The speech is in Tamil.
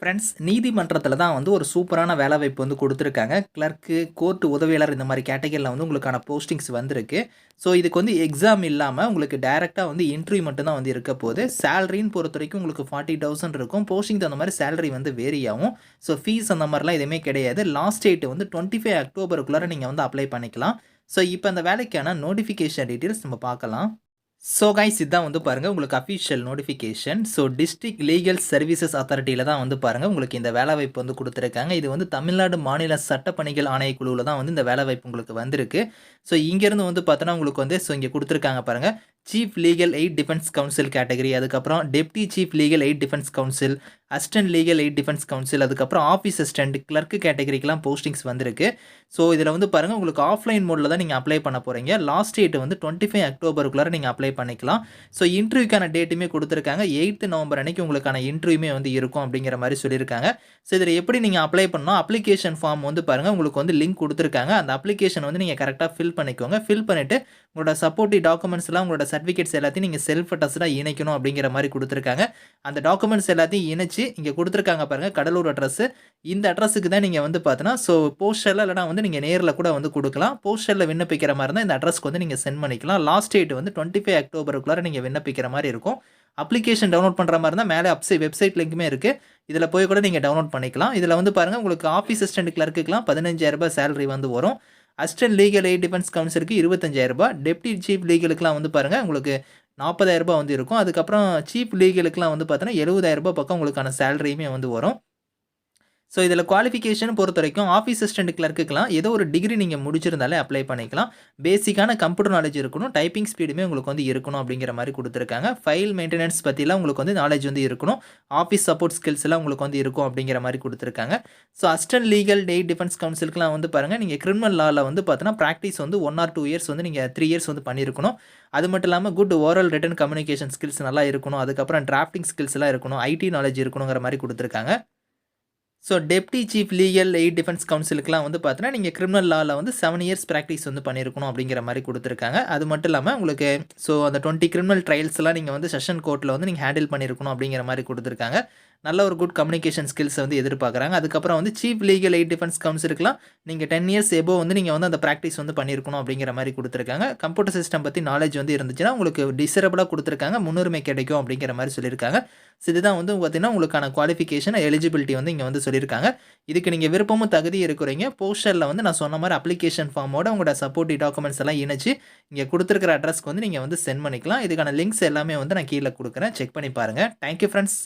ஃப்ரெண்ட்ஸ் நீதிமன்றத்தில் தான் வந்து ஒரு சூப்பரான வேலைவாய்ப்பு வந்து கொடுத்துருக்காங்க. கிளர்க்கு கோர்ட் உதவியாளர் இந்த மாதிரி கேட்டகரியில் வந்து உங்களுக்கான போஸ்டிங்ஸ் வந்திருக்கு. ஸோ இதுக்கு வந்து எக்ஸாம் இல்லாமல் உங்களுக்கு டைரெக்டாக வந்து இன்டர்வியூ மட்டும்தான் வந்து இருக்க போகுது. சேலரின்னு பொறுத்த வரைக்கும் உங்களுக்கு ஃபார்ட்டி தௌசண்ட் இருக்கும். போஸ்டிங் தகுந்த மாதிரி சேலரி வந்து வேரி ஆகும். ஸோ ஃபீஸ் அந்த மாதிரிலாம் எதுவுமே கிடையாது. லாஸ்ட் டேட் வந்து டுவெண்ட்டி ஃபைவ் அக்டோபருக்குள்ளார நீங்கள் வந்து அப்ளை பண்ணிக்கலாம். ஸோ இப்போ அந்த வேலைக்கான நோட்டிஃபிகேஷன் டீட்டெயில்ஸ் நம்ம பார்க்கலாம். ஸோ கைஸ் இதான் வந்து பாருங்கள் உங்களுக்கு official notification so district legal services அத்தாரிட்டியில் தான் வந்து பாருங்கள் உங்களுக்கு இந்த வேலைவாய்ப்பு வந்து கொடுத்துருக்காங்க. இது வந்து தமிழ்நாடு மாநில சட்டப்பணிகள் ஆணையக்குழுவில் தான் வந்து இந்த வேலைவாய்ப்பு உங்களுக்கு வந்திருக்கு. ஸோ இங்கேருந்து வந்து பார்த்தோன்னா உங்களுக்கு வந்து ஸோ இங்கே கொடுத்துருக்காங்க பாருங்கள் chief legal aid defence counsel category அதுக்கப்புறம் deputy chief legal aid defence counsel assistant legal aid defence counsel அதுக்கப்புறம் ஆஃபீஸ் அசிஸ்டன்ட் கிளர்க்கு கேட்டகரிக்கெலாம் போஸ்டிங்ஸ் வந்திருக்கு. ஸோ இதில் வந்து பாருங்கள் உங்களுக்கு ஆஃப்லைன் மோடில் தான் நீங்கள் அப்ளை பண்ண போகிறீங்க லாஸ்ட் டேட் வந்து டுவெண்ட்டி ஃபைவ் அக்டோபருக்குள்ளார நீங்கள் அப்ளை பண்ணிக்கலாம் ஸோ இன்டர்வியூக்கான டேட்டுமே கொடுத்துருக்காங்க. எயித்து நவம்பர் அன்னைக்கு உங்களுக்கான இன்டர்வியூமே வந்து இருக்கும் அப்படிங்கிற மாதிரி சொல்லியிருக்காங்க. ஸோ இதில் எப்படி நீங்கள் அப்ளை பண்ணணும்? அப்ளிகேஷன் ஃபார்ம் வந்து பாருங்கள் உங்களுக்கு வந்து லிங்க் கொடுத்துருக்காங்க. அந்த அப்ளிகேஷன் வந்து நீங்கள் கரெக்டாக ஃபில் பண்ணிக்கோங்க. ஃபில் பண்ணிவிட்டு உங்களோட சப்போர்ட்டிவ் டாக்குமெண்ட்ஸ்லாம் உங்களோட சர்டிஃபிகேட்ஸ் எல்லாத்தையும் நீங்கள் செல்ஃப் அட்டஸ்டாக இணைக்கணும் அப்படிங்கிற மாதிரி கொடுத்துருக்காங்க. அந்த டாக்குமெண்ட்ஸ் எல்லாத்தையும் இணைச்சி இங்கே கொடுத்துருக்காங்க பாருங்கள் கடலூர் அட்ரஸ்ஸு இந்த அட்ரஸுக்கு தான் நீங்கள் வந்து பார்த்தீங்கன்னா ஸோ போஸ்டரில் இல்லைனா வந்து நீங்கள் நேரில் கூட வந்து கொடுக்கலாம். போஸ்டரில் விண்ணப்பிக்கிற மாதிரி இருந்தால் இந்த அட்ரஸ்க்கு வந்து நீங்கள் சென்ட் பண்ணிக்கலாம். லாஸ்ட் டேட் வந்து டுவெண்ட்டி ஃபைவ் அக்டோபருக்குள்ளார நீங்கள் விண்ணப்பிக்கிற மாதிரி இருக்கும். அப்ளிகேஷன் டவுன்லோட் பண்ணுற மாதிரி இருந்தால் மேலே அப்சை வெப்சைட் லிங்க்குமே இருக்குது இதில் போய் கூட நீங்கள் டவுன்லோட் பண்ணிக்கலாம். இதில் வந்து பாருங்கள் உங்களுக்கு ஆஃபீஸ் அசிஸ்டன்ட் கிளர்க்குலாம் பதினஞ்சாயிரரூபா சேலரி வந்து வரும். அசிஸ்டன்ட் லீகல் எய்ட் டிஃபென்ஸ் கவுன்சிலுக்கு இருபத்தஞ்சாயிரரூபா டெப்டி சீஃப் லீகலுக்குலாம் வந்து பாருங்கள் உங்களுக்கு நாற்பதாயிரரூபா வந்து இருக்கும். அதுக்கப்புறம் சீஃப் லீகலுக்குலாம் வந்து பார்த்தீங்கன்னா எழுபதாயிரரூபா பக்கம் உங்களுக்கான சேலரியுமே வந்து வரும். ஸோ இதில் குவாலிஃபிகேஷன் பொறுத்த வரைக்கும் ஆஃபீஸ் அசிஸ்டன்ட் கிளர்க்குலாம் ஏதோ ஒரு டிகிரி நீங்கள் முடிச்சிருந்தாலே அப்ளை பண்ணிக்கலாம். பேசிக்கான கம்ப்யூட்டர் நாலேஜ் இருக்கணும் டைப்பிங் ஸ்பீடுமே உங்களுக்கு வந்து இருக்கணும் அப்படிங்கிற மாதிரி கொடுத்துருக்காங்க. ஃபைல் மெயின்டெனன்ஸ் பற்றிலாம் உங்களுக்கு வந்து நாலேஜ் வந்து இருக்கணும். ஆஃபீஸ் சப்போர்ட் ஸ்கில்ஸ் எல்லாம் உங்களுக்கு வந்து இருக்கும் அப்படிங்கிற மாதிரி கொடுத்துருக்காங்க. ஸோ அசிஸ்டன்ட் லீகல் டே டிஃபென்ஸ் கவுன்சிலுக்குலாம் வந்து பாருங்கள் நீங்கள் கிரிமினல் லாவில் வந்து பார்த்தீங்கன்னா ப்ராக்டிஸ் வந்து ஒன் ஆர் டூ இயர்ஸ் வந்து நீங்கள் த்ரீ இயர்ஸ் வந்து பண்ணியிருக்கணும். அது மட்டும் இல்லாமல் good oral written communication skills நல்லா இருக்கணும். அதுக்கப்புறம் டிராஃப்டிங் ஸ்கில்ஸ் எல்லாம் இருக்கணும். ஐடி நாலேஜ் இருக்கணுங்கிற மாதிரி கொடுத்துருக்காங்க. So deputy chief legal aid defence கவுன்சிலுக்குலாம் வந்து பார்த்தீங்கன்னா நீங்கள் கிரிமினல் லாவில் வந்து செவன் இயர்ஸ் ப்ராக்டிஸ் வந்து பண்ணியிருக்கணும் அப்படிங்கிற மாதிரி கொடுத்துருக்காங்க. அது மட்டும் இல்லாமல் உங்களுக்கு ஸோ அந்த டுவெண்ட்டி கிரிமினல் ட்ரையல்ஸ்லாம் நீங்கள் வந்து செஷன் கோர்ட்டில் வந்து நீங்கள் ஹேண்டில் பண்ணியிருக்கணும் அப்படிங்கிற மாதிரி கொடுத்துருக்காங்க. நல்ல ஒரு குட் கம்யூனிகேஷன் ஸ்கில்ஸை வந்து எதிர்பார்க்குறாங்க. அதுக்கப்புறம் வந்து சீஃப் லீகல் எயிட் டிஃபென்ஸ் கவுன்சிலுக்குலாம் நீங்கள் டென் இயர்ஸ் எபோ வந்து நீங்கள் வந்து அந்த ப்ராக்டிஸ் வந்து பண்ணியிருக்கணும் அப்படிங்கிற மாதிரி கொடுத்துருக்காங்க. கம்ப்யூட்டர் சிஸ்டம் பற்றி நாலேஜ் வந்து இருந்துச்சுன்னா உங்களுக்கு டிசரபிளாக கொடுத்துருக்காங்க. முன்னுரிமை கிடைக்கும் அப்படிங்கிற மாதிரி சொல்லியிருக்காங்க. ஸோ இதுதான் வந்து பார்த்தீங்கன்னா உங்களுக்கான குவாலிஃபிகேஷன் எலிஜிபிலிட்டி வந்து இங்கே வந்து சொல்லியிருக்காங்க. இதுக்கு நீங்கள் விருப்பமும் தகுதி இருக்கிறீங்க. போஸ்டரில் வந்து நான் சொன்ன மாதிரி அப்ளிகேஷன் ஃபார்மோட உங்களோட சப்போர்ட்டிவ் டாக்குமெண்ட்ஸ் எல்லாம் இணைச்சு இங்கே கொடுத்துருக்கிற அட்ரஸ்க்கு வந்து நீங்கள் வந்து சென்ட் பண்ணிக்கலாம். இதுக்கான லிங்க்ஸ் எல்லாமே வந்து நான் கீழே கொடுக்குறேன். செக் பண்ணி பாருங்கள் தேங்க்யூ ஃப்ரெண்ட்ஸ்